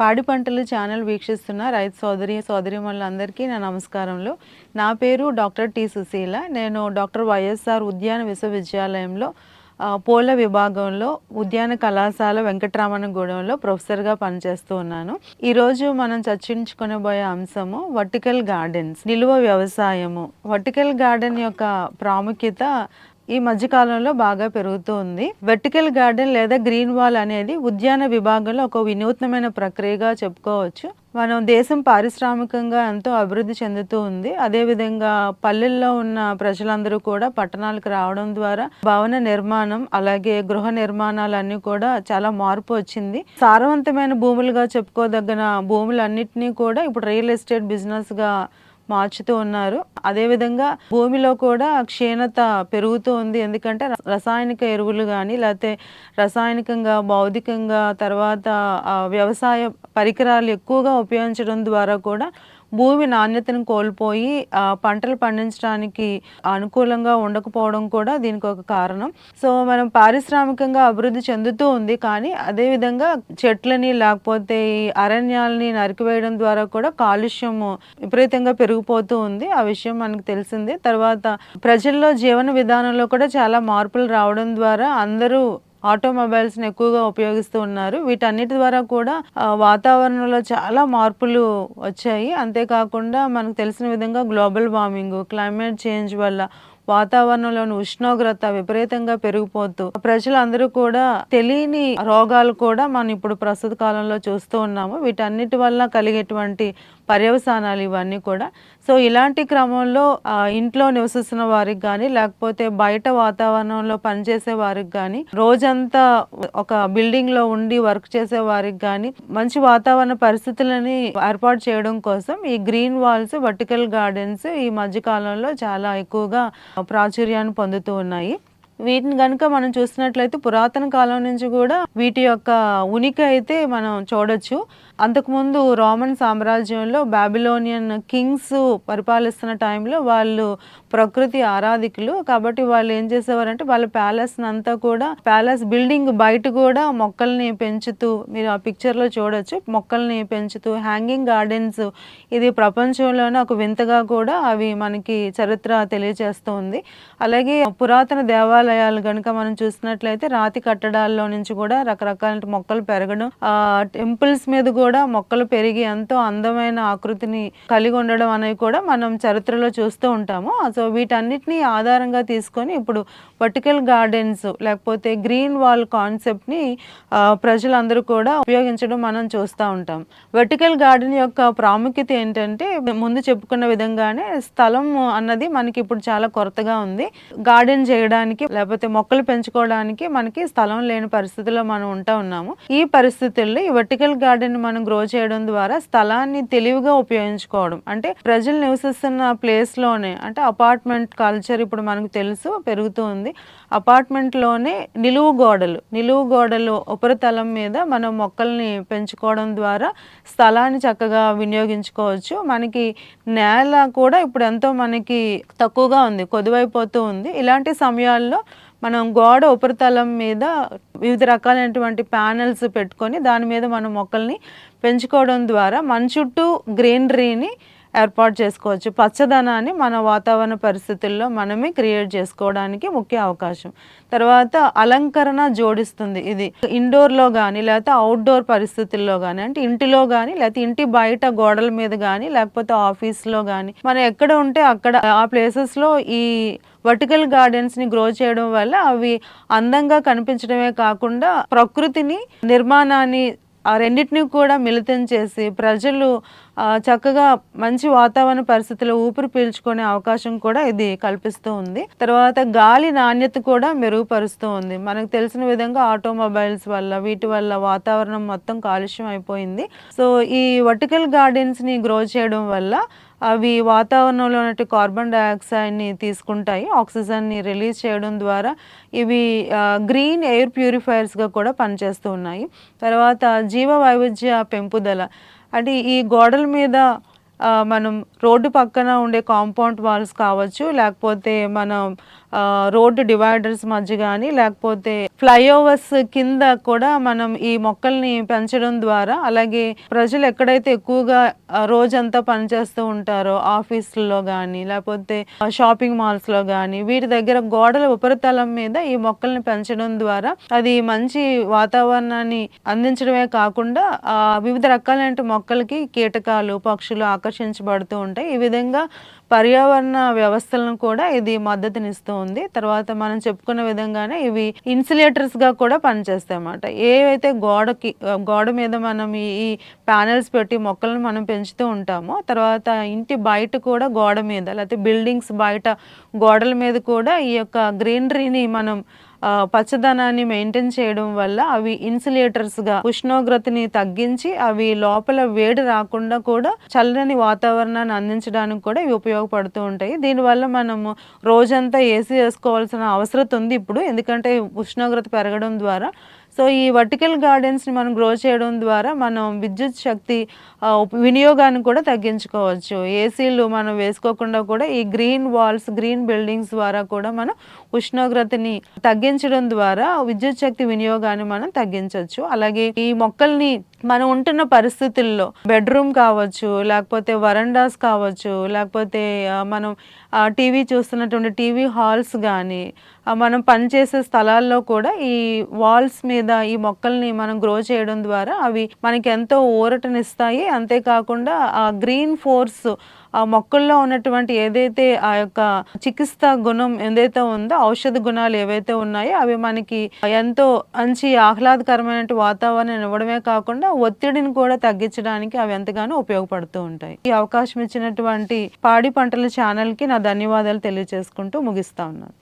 పాడి పంటలు ఛానల్ వీక్షిస్తున్న రైతు సోదరి సోదరిమణులందరికీ నా నమస్కారంలో నా పేరు డాక్టర్ టి సుశీల. నేను డాక్టర్ వైఎస్ఆర్ ఉద్యాన విశ్వవిద్యాలయంలో పోల పూల విభాగంలో ఉద్యాన కళాశాల వెంకటరామణగూడెంలో ప్రొఫెసర్గా పనిచేస్తూ ఉన్నాను. ఈరోజు మనం చర్చించుకునబోయే అంశము వర్టికల్ గార్డెన్స్ నిలువ వ్యవసాయము. వర్టికల్ గార్డెన్ యొక్క ప్రాముఖ్యత ఈ మధ్యకాలంలో బాగా పెరుగుతూ ఉంది. వెర్టికల్ గార్డెన్ లేదా గ్రీన్ వాల్ అనేది ఉద్యాన విభాగంలో ఒక వినూత్నమైన ప్రక్రియగా చెప్పుకోవచ్చు. మనం దేశం పారిశ్రామికంగా ఎంతో అభివృద్ధి చెందుతూ ఉంది. అదేవిధంగా పల్లెల్లో ఉన్న ప్రజలందరూ కూడా పట్టణాలకు రావడం ద్వారా భవన నిర్మాణం అలాగే గృహ నిర్మాణాలన్నీ కూడా చాలా మార్పు వచ్చింది. సారవంతమైన భూములుగా చెప్పుకోదగిన భూములన్నింటినీ కూడా ఇప్పుడు రియల్ ఎస్టేట్ బిజినెస్గా మార్చుతూ ఉన్నారు. అదేవిధంగా భూమిలో కూడా క్షీణత పెరుగుతూ ఉంది. ఎందుకంటే రసాయనిక ఎరువులు కానీ లేకపోతే రసాయనికంగా భౌతికంగా తర్వాత వ్యవసాయ పరికరాలు ఎక్కువగా ఉపయోగించడం ద్వారా కూడా భూమి నాణ్యతను కోల్పోయి పంటలు పండించడానికి అనుకూలంగా ఉండకపోవడం కూడా దీనికి ఒక కారణం. సో మనం పారిశ్రామికంగా అభివృద్ధి చెందుతూ ఉంది కానీ అదేవిధంగా చెట్లని లేకపోతే ఈ అరణ్యాలని నరికివేయడం ద్వారా కూడా కాలుష్యం విపరీతంగా పెరిగిపోతూ ఉంది. ఆ విషయం మనకు తెలిసిందే. తర్వాత ప్రజల్లో జీవన విధానంలో కూడా చాలా మార్పులు రావడం ద్వారా అందరూ ఆటోమొబైల్స్ని ఎక్కువగా ఉపయోగిస్తూ ఉన్నారు. వీటన్నిటి ద్వారా కూడా వాతావరణంలో చాలా మార్పులు వచ్చాయి. అంతేకాకుండా మనకు తెలిసిన విధంగా గ్లోబల్ వార్మింగ్ క్లైమేట్ చేంజ్ వల్ల వాతావరణంలోని ఉష్ణోగ్రత విపరీతంగా పెరిగిపోతూ ప్రజలందరూ కూడా తెలియని రోగాలు కూడా మనం ఇప్పుడు ప్రస్తుత కాలంలో చూస్తూ ఉన్నాము. వీటన్నిటి వల్ల కలిగేటువంటి పర్యవసానాలు ఇవన్నీ కూడా. సో ఇలాంటి క్రమంలో ఇంట్లో నివసిస్తున్న వారికి కానీ లేకపోతే బయట వాతావరణంలో పనిచేసే వారికి కానీ రోజంతా ఒక బిల్డింగ్లో ఉండి వర్క్ చేసే వారికి కానీ మంచి వాతావరణ పరిస్థితులని ఏర్పాటు చేయడం కోసం ఈ గ్రీన్ వాల్స్ వర్టికల్ గార్డెన్స్ ఈ మధ్య కాలంలో చాలా ఎక్కువగా ప్రాచుర్యాన్ని పొందుతూ ఉన్నాయి. వీటిని కనుక మనం చూసినట్లయితే పురాతన కాలం నుంచి కూడా వీటి యొక్క ఉనికి అయితే మనం చూడొచ్చు. అంతకుముందు రోమన్ సామ్రాజ్యంలో బాబిలోనియన్ కింగ్స్ పరిపాలిస్తున్న టైంలో వాళ్ళు ప్రకృతి ఆరాధికులు. కాబట్టి వాళ్ళు ఏం చేసేవారంటే వాళ్ళ ప్యాలెస్ అంతా కూడా ప్యాలెస్ బిల్డింగ్ బయట కూడా మొక్కల్ని పెంచుతూ మీరు ఆ పిక్చర్లో చూడొచ్చు మొక్కల్ని పెంచుతూ హ్యాంగింగ్ గార్డెన్స్ ఇది ప్రపంచంలోనే ఒక వింతగా కూడా అవి మనకి చరిత్ర తెలియజేస్తుంది అలాగే పురాతన దేవాలయాలు కనుక మనం చూసినట్లయితే రాతి కట్టడాల్లో నుంచి కూడా రకరకాల మొక్కలు పెరగడం ఆ టెంపుల్స్ మీద కూడా మొక్కలు పెరిగి ఎంతో అందమైన ఆకృతిని కలిగి ఉండడం అనేవి కూడా మనం చరిత్రలో చూస్తూ ఉంటాము. సో వీటన్నిటిని ఆధారంగా తీసుకొని ఇప్పుడు వర్టికల్ గార్డెన్స్ లేకపోతే గ్రీన్ వాల్ కాన్సెప్ట్ని ప్రజలందరూ కూడా ఉపయోగించడం మనం చూస్తూ ఉంటాం. వర్టికల్ గార్డెన్ యొక్క ప్రాముఖ్యత ఏంటంటే ముందు చెప్పుకున్న విధంగానే స్థలం అన్నది మనకి ఇప్పుడు చాలా కొరతగా ఉంది. గార్డెన్ చేయడానికి లేకపోతే మొక్కలు పెంచుకోవడానికి మనకి స్థలం లేని పరిస్థితిలో మనం ఉంటా ఉన్నాము. ఈ పరిస్థితుల్లో ఈ వర్టికల్ గార్డెన్ మనం గ్రో చేయడం ద్వారా స్థలాన్ని తెలివిగా ఉపయోగించుకోవడం. అంటే ప్రజలు నివసిస్తున్న ప్లేస్లోనే అంటే అపార్ట్మెంట్ కల్చర్ ఇప్పుడు మనకు తెలుసు పెరుగుతూ ఉంది. అపార్ట్మెంట్లోనే నిలువు గోడలు నిలువు గోడలు ఉపరితలం మీద మనం మొక్కల్ని పెంచుకోవడం ద్వారా స్థలాన్ని చక్కగా వినియోగించుకోవచ్చు. మనకి నేల కూడా ఇప్పుడు ఎంతో మనకి తక్కువగా ఉంది కొద్దువైపోతూ ఉంది. ఇలాంటి సమయాల్లో మనం గోడ ఉపరితలం మీద వివిధ రకాలైనటువంటి ప్యానెల్స్ పెట్టుకొని దాని మీద మనం మొక్కల్ని పెంచుకోవడం ద్వారా మన చుట్టూ గ్రీనరీని ఏర్పాటు చేసుకోవచ్చు. పచ్చదనాన్ని మన వాతావరణ పరిస్థితుల్లో మనమే క్రియేట్ చేసుకోవడానికి ముఖ్య అవకాశం. తర్వాత అలంకరణ జోడిస్తుంది ఇది. ఇండోర్లో కానీ లేకపోతే అవుట్డోర్ పరిస్థితుల్లో కానీ అంటే ఇంటిలో కానీ లేకపోతే ఇంటి బయట గోడల మీద కానీ లేకపోతే ఆఫీస్లో కానీ మనం ఎక్కడ ఉంటే అక్కడ ఆ ప్లేసెస్లో ఈ వర్టికల్ గార్డెన్స్ని గ్రో చేయడం వల్ల అవి అందంగా కనిపించడమే కాకుండా ప్రకృతిని నిర్మాణాన్ని ఆ రెండింటిని కూడా మిళితం చేసి ప్రజలు చక్కగా మంచి వాతావరణ పరిస్థితుల్లో ఊపిరి పీల్చుకునే అవకాశం కూడా ఇది కల్పిస్తూ ఉంది. తర్వాత గాలి నాణ్యత కూడా మెరుగుపరుస్తూ ఉంది. మనకు తెలిసిన విధంగా ఆటోమొబైల్స్ వల్ల వీటి వల్ల వాతావరణం మొత్తం కాలుష్యం అయిపోయింది. సో ఈ వర్టికల్ గార్డెన్స్ని గ్రో చేయడం వల్ల అవి వాతావరణంలో ఉన్నట్టు కార్బన్ డైఆక్సైడ్ని తీసుకుంటాయి ఆక్సిజన్ని రిలీజ్ చేయడం ద్వారా ఇవి గ్రీన్ ఎయిర్ ప్యూరిఫైయర్స్గా కూడా పనిచేస్తూ ఉన్నాయి. తర్వాత జీవ వైవిధ్య పెంపుదల అంటే ఈ గోడల మీద మనం రోడ్డు పక్కన ఉండే కాంపౌండ్ వాల్స్ కావచ్చు లేకపోతే మనం రోడ్డు డివైడర్స్ మధ్య కానీ లేకపోతే ఫ్లైఓవర్స్ కింద కూడా మనం ఈ మొక్కల్ని పెంచడం ద్వారా అలాగే ప్రజలు ఎక్కడైతే ఎక్కువగా రోజంతా పనిచేస్తూ ఉంటారో ఆఫీసుల్లో కానీ లేకపోతే షాపింగ్ మాల్స్లో కానీ వీటి దగ్గర గోడల ఉపరితలం మీద ఈ మొక్కల్ని పెంచడం ద్వారా అది మంచి వాతావరణాన్ని అందించడమే కాకుండా వివిధ రకాలైన మొక్కలకి కీటకాలు పక్షులు ఆకర్షించబడుతూ ఉంటాయి ఈ విధంగా పర్యావరణ వ్యవస్థలను కూడా ఇది మద్దతునిస్తూ ఉంది. తర్వాత మనం చెప్పుకున్న విధంగానే ఇవి ఇన్సులేటర్స్గా కూడా పనిచేస్తాయి అన్నమాట. ఏవైతే గోడకి గోడ మీద మనం ఈ ప్యానెల్స్ పెట్టి మొక్కలను మనం పెంచుతూ ఉంటామో తర్వాత ఇంటి బయట కూడా గోడ మీద లేకపోతే బిల్డింగ్స్ బయట గోడల మీద కూడా ఈ యొక్క గ్రీనరీని మనం పచ్చదనాన్ని మెయింటైన్ చేయడం వల్ల అవి ఇన్సులేటర్స్గా ఉష్ణోగ్రతని తగ్గించి అవి లోపల వేడి రాకుండా కూడా చల్లని వాతావరణాన్ని అందించడానికి కూడా ఇవి ఉపయోగపడుతూ ఉంటాయి. దీనివల్ల మనము రోజంతా ఏసీ వేసుకోవాల్సిన అవసరం ఉంది ఇప్పుడు. ఎందుకంటే ఉష్ణోగ్రత పెరగడం ద్వారా సో ఈ వర్టికల్ గార్డెన్స్ని మనం గ్రో చేయడం ద్వారా మనం విద్యుత్ శక్తి వినియోగాన్ని కూడా తగ్గించుకోవచ్చు. ఏసీలు మనం వేసుకోకుండా కూడా ఈ గ్రీన్ వాల్స్ గ్రీన్ బిల్డింగ్స్ ద్వారా కూడా మనం ఉష్ణోగ్రతని తగ్గించడం ద్వారా విద్యుత్ శక్తి వినియోగాన్ని మనం తగ్గించవచ్చు. అలాగే ఈ మొక్కల్ని మనం ఉంటున్న పరిస్థితుల్లో బెడ్రూమ్ కావచ్చు లేకపోతే వరండాస్ కావచ్చు లేకపోతే మనం టీవీ చూస్తున్నటువంటి టీవీ హాల్స్ కానీ మనం పనిచేసే స్థలాల్లో కూడా ఈ వాల్స్ మీద ఈ మొక్కల్ని మనం గ్రో చేయడం ద్వారా అవి మనకి ఎంతో ఊరటనిస్తాయి. అంతేకాకుండా ఆ గ్రీన్ ఫోర్స్ ఆ మొక్కల్లో ఉన్నటువంటి ఏదైతే ఆ యొక్క చికిత్స గుణం ఏదైతే ఉందో ఔషధ గుణాలు ఏవైతే ఉన్నాయో అవి మనకి ఎంతో మంచి ఆహ్లాదకరమైన వాతావరణం ఇవ్వడమే కాకుండా ఒత్తిడిని కూడా తగ్గించడానికి అవి ఎంతగానో ఉపయోగపడుతూ ఉంటాయి. ఈ అవకాశం ఇచ్చినటువంటి పాడి పంటల ఛానల్కి నా ధన్యవాదాలు తెలియజేసుకుంటూ ముగిస్తా ఉన్నాను.